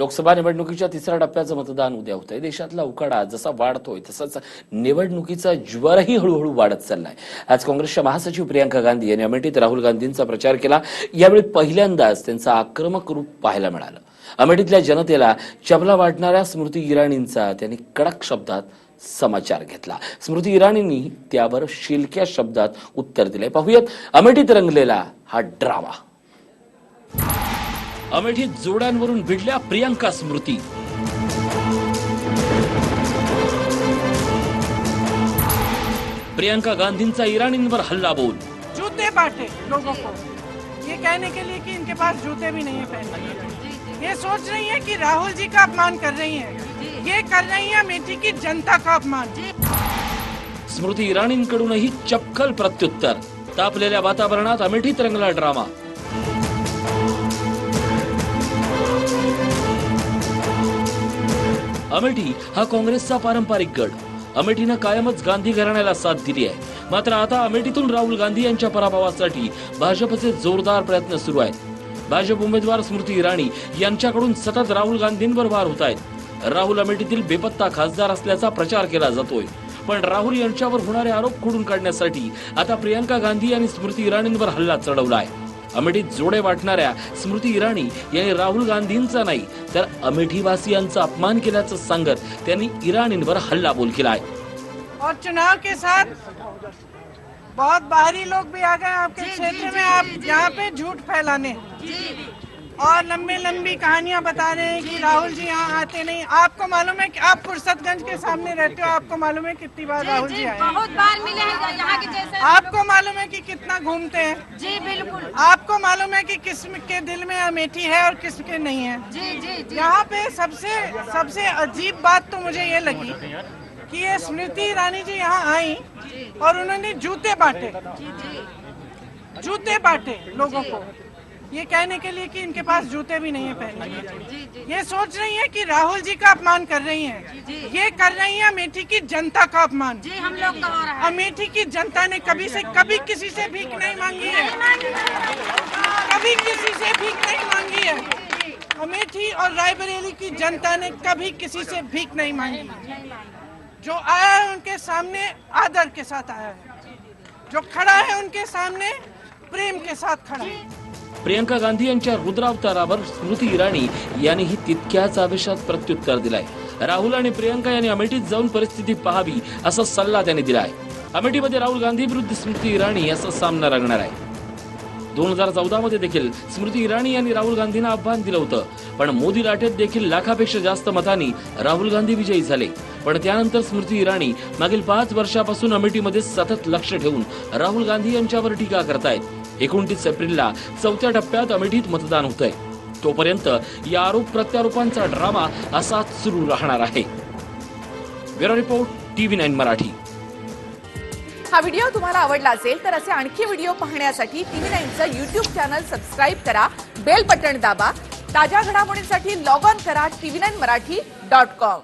लोकसभा निवडणुकीच्या तिसऱ्या टप्प्याचं मतदान उद्या होतंय. देशातला उकाडा जसा वाढतोय तसंच निवडणुकीचा ज्वरही हळूहळू वाढत चाललाय. आज काँग्रेसच्या महासचिव प्रियांका गांधी यांनी अमेठीत राहुल गांधींचा प्रचार केला. यावेळी पहिल्यांदाच त्यांचं आक्रमक रूप पाहायला मिळालं. अमेठीतल्या जनतेला चबला वाटणाऱ्या स्मृती इराणींचा त्यांनी कडक शब्दात समाचार घेतला. स्मृती इराणींनी त्यावर शिलक्या शब्दात उत्तर दिले पाहूयात. अमेठीत रंगलेला हा ड्रामा. अमेठीत जोड्यांवरून भिडल्या प्रियंका स्मृती. प्रियंका गांधींचा इराणींवर हल्ला बोल. जूते बांटे लोगों को. ये कहने के लिए कि इनके पास जूते भी नहीं है पहनने। ये सोच रही है कि राहुल जी का अपमान कर रही हैं। ये कर रही है अमेठी की जनता का अपमान। स्मृती इराणींकडूनही चपखल प्रत्युत्तर. तापलेल्या वातावरणात अमेठीत रंगला ड्रामा. अमेठी हा काँग्रेसचा पारंपरिक गड. अमेठीनं कायमच गांधी घराण्याला साथ दिली आहे. मात्र आता अमेठीतून राहुल गांधी यांच्या पराभवासाठी भाजपचे जोरदार प्रयत्न सुरू आहेत. भाजप उमेदवार स्मृती इराणी यांच्याकडून सतत राहुल गांधींवर वार होत आहेत. राहुल अमेठीतील बेपत्ता खासदार असल्याचा प्रचार केला जातोय. पण राहुल यांच्यावर होणारे आरोप खोडून काढण्यासाठी आता प्रियंका गांधी यांनी स्मृती इराणींवर हल्ला चढवला आहे. अमेठीत जोडे वाटणाऱ्या स्मृती इराणी यांनी राहुल गांधींचा नाही तर अमेठीवासियांचा अपमान केल्याचं सांगत त्यांनी इराणींवर हल्ला बोल केलाय. और चुनाव के साथ बहुत बाहरी लोग भी आ गए आपके क्षेत्र में। आप यहाँ पे झूठ फैलाने। और लंबी लंबी कहानियाँ बता रहे हैं कि राहुल जी यहाँ आते नहीं। आपको मालूम है कि आप फुर्सतगंज के सामने रहते हो आपको मालूम है कितनी बार राहुल जी आए बहुत बार मिले हैं यहाँ के जैसे आपको मालूम है कि कितना घूमते हैं? जी बिल्कुल। आपको मालूम है कि किस के दिल में अमेठी है और किस के नहीं है? जी जी जी। यहाँ पे सबसे सबसे अजीब बात तो मुझे ये लगी कि ये स्मृति ईरानी जी यहाँ आई और उन्होंने जूते बांटे। जी जी। जूते बांटे लोगों को। ये कहने के लिए कि इनके पास जूते भी नहीं है जी ये सोच रही है कि राहुल जी का अपमान कर रही हैं। ये कर रही है अमेठी की जनता का अपमान। जी हम लोग का हो रहा है। अमेठी की जनता ने कभी से कभी किसी से भीख नहीं मांगी है। कभी किसी से भीख नहीं मांगी है। अमेठी और रायबरेली की जनता ने कभी किसी से भीख नहीं मांगी। जो आया है उनके सामने आदर के साथ आया है। जो खड़ा है उनके सामने प्रेम के साथ खड़ा है। प्रियंका गांधी यांच्या रुद्रावतारावर स्मृती इराणी यांनीही तितक्याच आवेशात प्रत्युत्तर दिलाय. राहुल आणि प्रियंका यांनी अमेठीत जाऊन परिस्थिती पाहावी असा सल्ला त्यांनी दिलाय. अमेठीमध्ये राहुल गांधी विरुद्ध स्मृती इराणी असा सामना रंगणार आहे. दोन हजार चौदा मध्ये देखील स्मृती इराणी यांनी राहुल गांधींना आव्हान दिलं होतं. पण मोदी लाटेत देखील लाखापेक्षा जास्त मतांनी राहुल गांधी विजयी झाले. पण त्यानंतर स्मृती इराणी मागील पाच वर्षापासून अमेठीमध्ये सतत लक्ष ठेवून राहुल गांधी यांच्यावर टीका करतायत. एकोणतीस एप्रिलला चौथ्या टप्प्यात अमेठीत मतदान होत आहे तोपर्यंत या आरोप प्रत्यारोपांचा ड्रामा असाच सुरू राहणार आहे. Bureau report TV nine Marathi. हा व्हिडिओ तुम्हाला आवडला असेल तर असे आणखी व्हिडिओ पाहण्यासाठी टीव्ही नाईनचं युट्यूब चॅनल सबस्क्राईब करा बेल बटन दाबा ताज्या घडामोडींसाठी लॉग ऑन करा TV nine Marathi dot com.